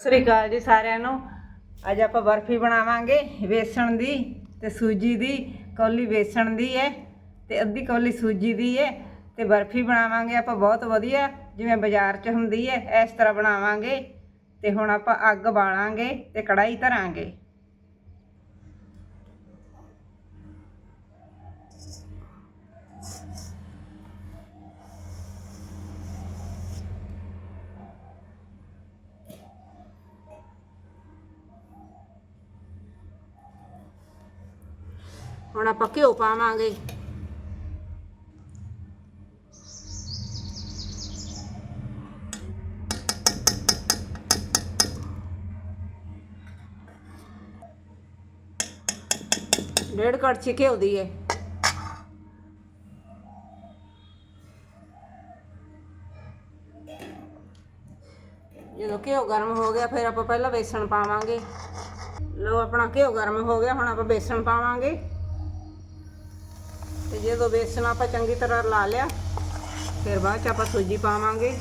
ਸਤਿ ਸ੍ਰੀ ਅਕਾਲ ਜੀ ਸਾਰਿਆਂ ਨੂੰ। ਅੱਜ ਆਪਾਂ ਬਰਫੀ ਬਣਾਵਾਂਗੇ, ਵੇਸਣ ਦੀ ਤੇ ਸੂਜੀ ਦੀ। ਕੌਲੀ ਵੇਸਣ ਦੀ ਹੈ ਤੇ ਅੱਧੀ ਕੌਲੀ ਸੂਜੀ ਦੀ ਹੈ ਤੇ ਬਰਫੀ ਬਣਾਵਾਂਗੇ ਆਪਾਂ ਬਹੁਤ ਵਧੀਆ, ਜਿਵੇਂ ਬਾਜ਼ਾਰ 'ਚ ਹੁੰਦੀ ਹੈ, ਇਸ ਤਰ੍ਹਾਂ ਬਣਾਵਾਂਗੇ ਤੇ ਹੁਣ ਆਪਾਂ ਅੱਗ ਬਾਲਾਂਗੇ ਤੇ ਕੜਾਈ ਧਰਾਂਗੇ। ਹੁਣ ਆਪਾਂ ਘਿਓ ਪਾਵਾਂਗੇ। ਡੇਢ ਕੜਛੀ ਘਿਓ ਦੀ ਹੈ ਜਦੋਂ ਘਿਓ ਗਰਮ ਹੋ ਗਿਆ, ਫਿਰ ਆਪਾਂ ਪਹਿਲਾਂ ਬੇਸਣ ਪਾਵਾਂਗੇ। ਲੋ ਆਪਣਾ ਘਿਓ ਗਰਮ ਹੋ ਗਿਆ, ਹੁਣ ਆਪਾਂ ਬੇਸਣ ਪਾਵਾਂਗੇ। ਜਦੋਂ ਬੇਸਣ ਆਪਾਂ ਚੰਗੀ ਤਰ੍ਹਾਂ ਲਾ ਲਿਆ ਫਿਰ ਬਾਅਦ ਚ ਆਪਾਂ ਸੂਜੀ ਪਾਵਾਂਗੇ।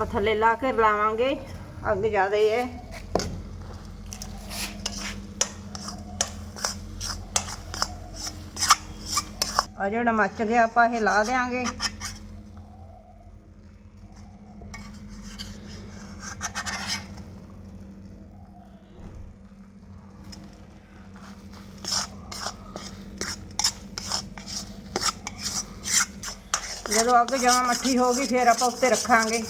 ਆਪਾਂ ਥੱਲੇ ਲਾ ਕੇ ਲਾਵਾਂਗੇ ਅੱਗ ਜ਼ਿਆਦਾ ਹੀ ਹੈ। ਆ ਜਿਹੜਾ ਮੱਚ ਗਿਆ ਆਪਾਂ ਇਹ ਲਾ ਦੇਾਂਗੇ ਜਦੋਂ ਅੱਗ ਜਮਾ ਮੱਠੀ ਹੋ ਗਈ, ਫਿਰ ਆਪਾਂ ਉੱਤੇ ਰੱਖਾਂਗੇ।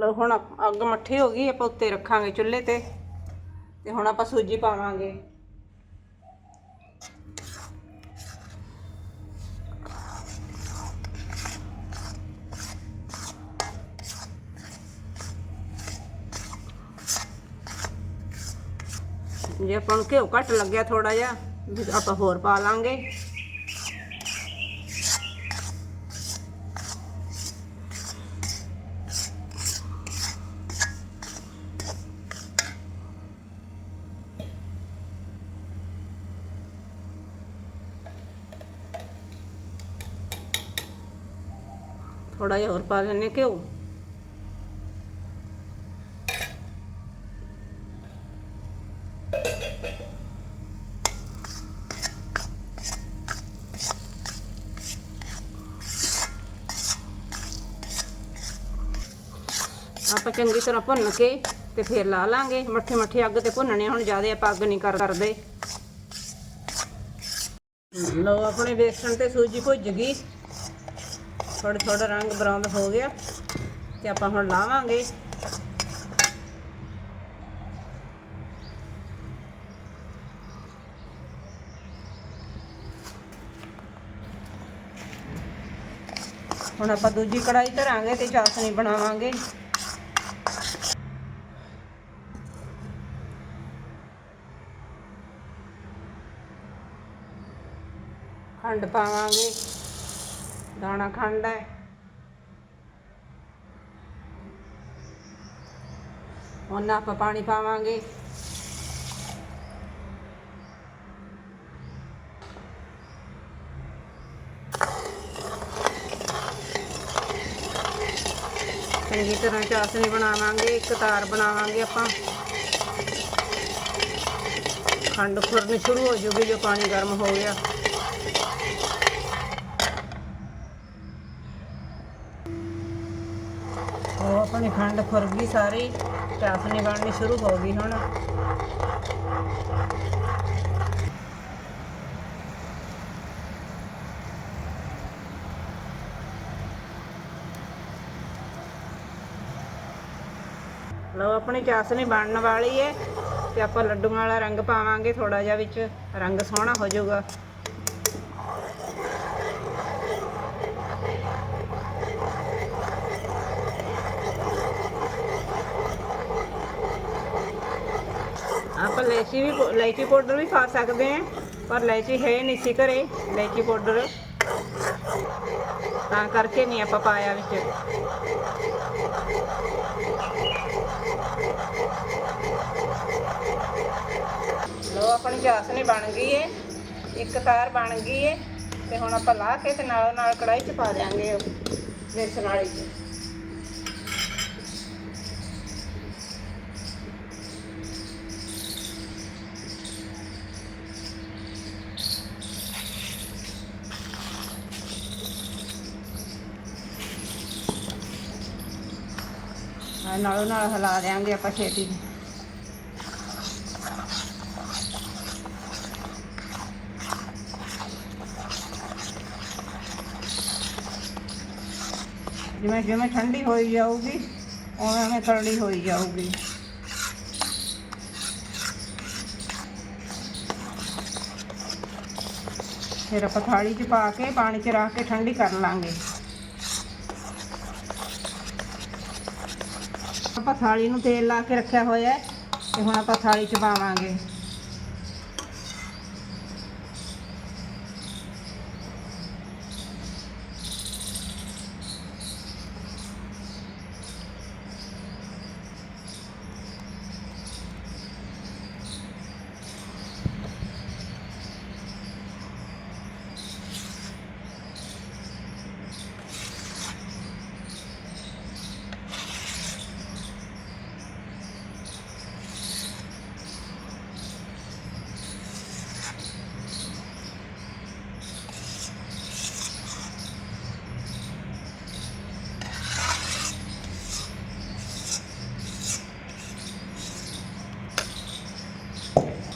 ਲੋ ਹੁਣ ਅੱਗ ਮੱਠੀ ਹੋ ਗਈ, ਆਪਾਂ ਉੱਤੇ ਰੱਖਾਂਗੇ ਚੁੱਲ੍ਹੇ ਤੇ ਤੇ ਹੁਣ ਆਪਾਂ ਸੂਜੀ ਪਾਵਾਂਗੇ। ਜੇ ਆਪਾਂ ਨੂੰ ਘਿਓ ਘੱਟ ਲੱਗਿਆ ਥੋੜਾ ਜਿਹਾ, ਆਪਾਂ ਹੋਰ ਪਾ ਲਾਂਗੇ। ਥੋੜਾ ਜਿਹਾ ਹੋਰ ਪਾ ਲੈਣੇ ਘਿਓ। ਆਪਾਂ ਚੰਗੀ ਤਰ੍ਹਾਂ ਭੁੰਨ ਕੇ ਤੇ ਫਿਰ ਲਾ ਲਾਂਗੇ। ਮੱਠੇ ਮੱਠੇ ਅੱਗ ਤੇ ਭੁੰਨਣੇ ਹੁਣ ਜ਼ਿਆਦਾ ਆਪਾਂ ਅੱਗ ਨਹੀਂ ਕਰ ਕਰਦੇ। ਲੋ ਆਪਣੇ ਬੇਸਣ ਤੇ ਸੂਜੀ ਭੁੱਜ ਗਈ। ਥੋੜਾ ਥੋੜਾ ਰੰਗ ਬਰਾਉਂਦ ਹੋ ਗਿਆ ਤੇ ਆਪਾਂ ਹੁਣ ਲਾਵਾਂਗੇ। ਹੁਣ ਆਪਾਂ ਦੂਜੀ ਕੜਾਈ ਧਰਾਂਗੇ ਤੇ ਚਾਸਣੀ ਬਣਾਵਾਂਗੇ। ਖੰਡ ਪਾਵਾਂਗੇ। ਦਾਣਾ ਖੰਡ ਹੈ। ਉਹਨਾਂ ਆਪਾਂ ਪਾਣੀ ਪਾਵਾਂਗੇ। ਚੰਗੀ ਤਰ੍ਹਾਂ ਚਾਸ਼ਨੀ ਬਣਾਵਾਂਗੇ, ਇੱਕ ਤਾਰ ਬਣਾਵਾਂਗੇ ਆਪਾਂ। ਖੰਡ ਫੁਰਨੀ ਸ਼ੁਰੂ ਹੋ ਜੂਗੀ ਜੋ ਪਾਣੀ ਗਰਮ ਹੋ ਗਿਆ। ਆਪਣੀ ਖੰਡ ਫੁਰ ਗਈ ਸਾਰੀ ਚਾਸ਼ਨੀ ਬਣਨੀ ਸ਼ੁਰੂ ਹੋ ਗਈ ਹੁਣ। ਲਓ, ਆਪਣੀ ਚਾਸ਼ਨੀ ਬਣਨ ਵਾਲੀ ਹੈ ਤੇ ਆਪਾਂ ਲੱਡੂਆਂ ਵਾਲਾ ਰੰਗ ਪਾਵਾਂਗੇ ਥੋੜਾ ਜਿਹਾ ਵਿੱਚ ਰੰਗ ਸੋਹਣਾ ਹੋ ਜਾਊਗਾ। ਆਪਾਂ ਇਲਾਇਚੀ ਵੀ ਇਲਾਇਚੀ ਪਾਊਡਰ ਵੀ ਪਾ ਸਕਦੇ ਹਾਂ, ਪਰ ਇਲਾਇਚੀ ਹੈ ਨਹੀਂ ਸੀ ਘਰੇ, ਇਲਾਇਚੀ ਪਾਊਡਰ। ਤਾਂ ਕਰਕੇ ਨਹੀਂ ਆਪਾਂ ਪਾਇਆ ਵਿੱਚ। ਲੋ ਆਪਣੀ ਚਾਸਨੀ ਬਣ ਗਈ ਏ। ਇੱਕ ਤਾਰ ਬਣ ਗਈ ਏ, ਤੇ ਹੁਣ ਆਪਾਂ ਲਾ ਕੇ ਤੇ ਨਾਲੋਂ ਨਾਲ ਕੜਾਈ 'ਚ ਪਾ ਦਿਆਂਗੇ ਬੇਸਣ ਵਾਲੀ। 'ਚ ਨਾਲੋਂ ਨਾਲ ਹਿਲਾ ਦਿਆਂਗੇ ਆਪਾਂ ਛੇਤੀ। ਜਿਵੇਂ ਜਿਵੇਂ ਠੰਡੀ ਹੋਈ ਜਾਊਗੀ, ਉਵੇਂ ਉਵੇਂ ਕਰੜੀ ਹੋਈ ਜਾਊਗੀ। ਫਿਰ ਆਪਾਂ ਥਾਲੀ 'ਚ ਪਾ ਕੇ, ਪਾਣੀ 'ਚ ਰੱਖ ਕੇ ਠੰਡੀ ਕਰ ਲਾਂਗੇ। ਆਪਾਂ ਥਾਲੀ ਨੂੰ ਤੇਲ ਲਾ ਕੇ ਰੱਖਿਆ ਹੋਇਆ ਹੈ ਤੇ ਹੁਣ ਆਪਾਂ ਥਾਲੀ 'ਚ ਪਾਵਾਂਗੇ।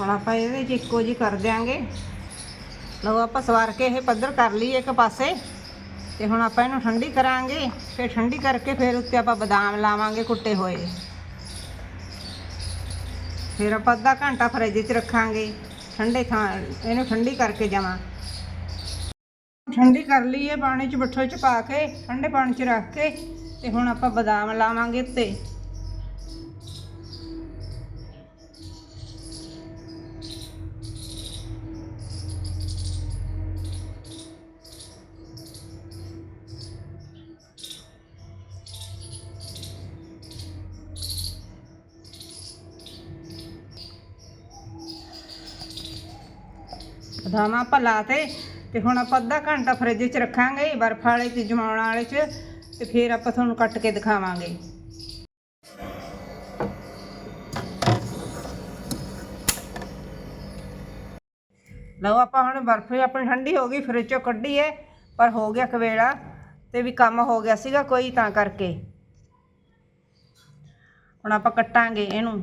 ਹੁਣ ਆਪਾਂ ਇਹਦੇ ਵਿੱਚ ਇੱਕੋ ਜੀ ਕਰ ਦਿਆਂਗੇ। ਲਓ ਆਪਾਂ ਸਵਾਰ ਕੇ ਇਹ ਪੱਧਰ ਕਰ ਲਈ ਇੱਕ ਪਾਸੇ। ਤੇ ਹੁਣ ਆਪਾਂ ਇਹਨੂੰ ਠੰਡੀ ਕਰਾਂਗੇ। ਫਿਰ ਠੰਡੀ ਕਰਕੇ ਫਿਰ ਉੱਤੇ ਆਪਾਂ ਬਦਾਮ ਲਾਵਾਂਗੇ ਕੁੱਟੇ ਹੋਏ। ਫਿਰ ਆਪਾਂ ਅੱਧਾ ਘੰਟਾ ਫਰਿੱਜ 'ਚ ਰੱਖਾਂਗੇ। ਠੰਡੇ ਥਾਂ, ਇਹਨੂੰ ਠੰਡੀ ਕਰਕੇ ਜਾਵਾਂ। ਠੰਡੀ ਕਰ ਲਈ ਹੈ ਪਾਣੀ 'ਚ ਬੱਠਲ 'ਚ ਪਾ ਕੇ, ਠੰਡੇ ਪਾਣੀ 'ਚ ਰੱਖ ਕੇ, ਤੇ ਹੁਣ ਆਪਾਂ ਬਦਾਮ ਲਾਵਾਂਗੇ ਉੱਤੇ। ਬਦਾਮ ਭਲਾ 'ਤੇ, ਤੇ ਹੁਣ ਆਪਾਂ ਅੱਧਾ ਘੰਟਾ ਫਰਿੱਜ 'ਚ ਰੱਖਾਂਗੇ, ਬਰਫ ਵਾਲੇ ਤੇ ਜਮਾਉਣ ਵਾਲੇ 'ਚ, ਤੇ ਫਿਰ ਆਪਾਂ ਤੁਹਾਨੂੰ ਕੱਟ ਕੇ ਦਿਖਾਵਾਂਗੇ। ਲਓ ਆਪਾਂ ਹੁਣ ਬਰਫ ਆਪਣੀ ਠੰਡੀ ਹੋ ਗਈ ਫਰਿੱਜ 'ਚੋਂ ਕੱਢੀ ਹੈ ਪਰ ਹੋ ਗਿਆ ਕਵੇਲਾ, ਤੇ ਵੀ ਕੰਮ ਹੋ ਗਿਆ ਸੀਗਾ ਕੋਈ ਤਾਂ ਕਰਕੇ। ਹੁਣ ਆਪਾਂ ਕੱਟਾਂਗੇ ਇਹਨੂੰ।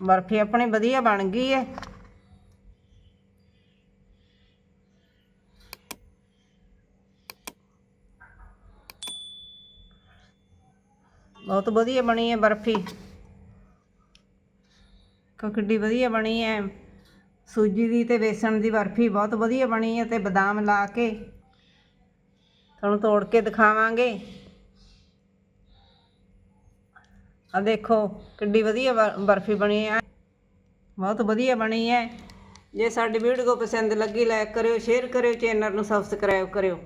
ਬਰਫੀ ਆਪਣੀ ਵਧੀਆ ਬਣ ਗਈ ਹੈ ਬਹੁਤ ਵਧੀਆ ਬਣੀ ਹੈ ਬਰਫੀ। ਕ- ਕਿੱਡੀ ਵਧੀਆ ਬਣੀ ਹੈ ਸੂਜੀ ਦੀ ਤੇ ਬੇਸਣ ਦੀ ਬਰਫੀ ਬਹੁਤ ਵਧੀਆ ਬਣੀ ਹੈ ਤੇ ਬਦਾਮ ਲਾ ਕੇ ਤੁਹਾਨੂੰ ਤੋੜ ਕੇ ਦਿਖਾਵਾਂਗੇ। ਆ ਦੇਖੋ, ਕਿੱਡੀ ਵਧੀਆ ਬਰ- ਬਰਫੀ ਬਣੀ ਹੈ। ਬਹੁਤ ਵਧੀਆ ਬਣੀ ਹੈ। ਜੇ ਸਾਡੀ ਵੀਡੀਓ ਪਸੰਦ ਲੱਗੀ ਲਾਈਕ ਕਰਿਓ ਸ਼ੇਅਰ ਕਰਿਓ ਚੈਨਲ ਨੂੰ ਸਬਸਕ੍ਰਾਈਬ ਕਰਿਓ।